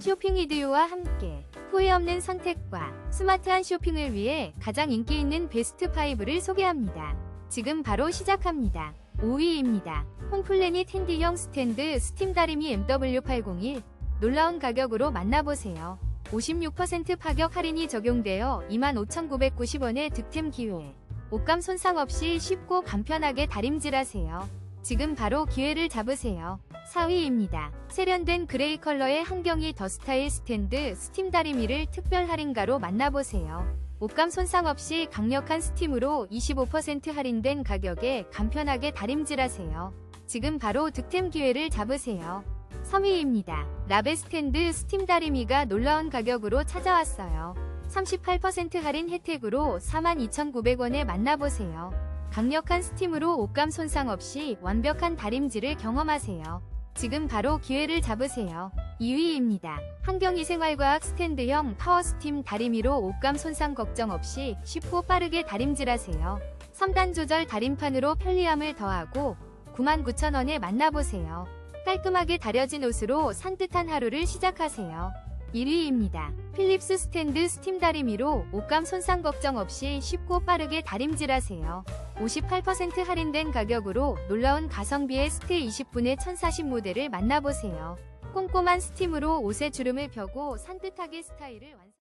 쇼핑 이디오와 함께 후회 없는 선택과 스마트한 쇼핑을 위해 가장 인기 있는 베스트 5를 소개합니다. 지금 바로 시작합니다. 5위입니다. 홈플래닛 핸디형 스탠드 스팀 다리미 MW801 놀라운 가격으로 만나보세요. 56% 파격 할인이 적용되어 25,990원의 득템 기회. 옷감 손상 없이 쉽고 간편하게 다림질하세요. 지금 바로 기회를 잡으세요. 4위입니다. 세련된 그레이 컬러의 한경이 더 스타일 스탠드 스팀 다리미를 특별 할인가로 만나보세요. 옷감 손상 없이 강력한 스팀으로 25% 할인된 가격에 간편하게 다림질하세요. 지금 바로 득템 기회를 잡으세요. 3위입니다. 라베 스탠드 스팀 다리미가 놀라운 가격으로 찾아왔어요. 38% 할인 혜택으로 42,900원에 만나보세요. 강력한 스팀으로 옷감 손상 없이 완벽한 다림질을 경험하세요. 지금 바로 기회를 잡으세요. 2위입니다. 한경이 생활과학 스탠드형 파워스팀 다리미로 옷감 손상 걱정 없이 쉽고 빠르게 다림질하세요. 3단 조절 다림판으로 편리함을 더하고 99,000원에 만나보세요. 깔끔하게 다려진 옷으로 산뜻한 하루를 시작하세요. 1위입니다. 필립스 스탠드 스팀 다리미로 옷감 손상 걱정 없이 쉽고 빠르게 다림질하세요. 58% 할인된 가격으로 놀라운 가성비의 스테 20분의 1040 모델을 만나보세요. 꼼꼼한 스팀으로 옷에 주름을 펴고 산뜻하게 스타일을 완성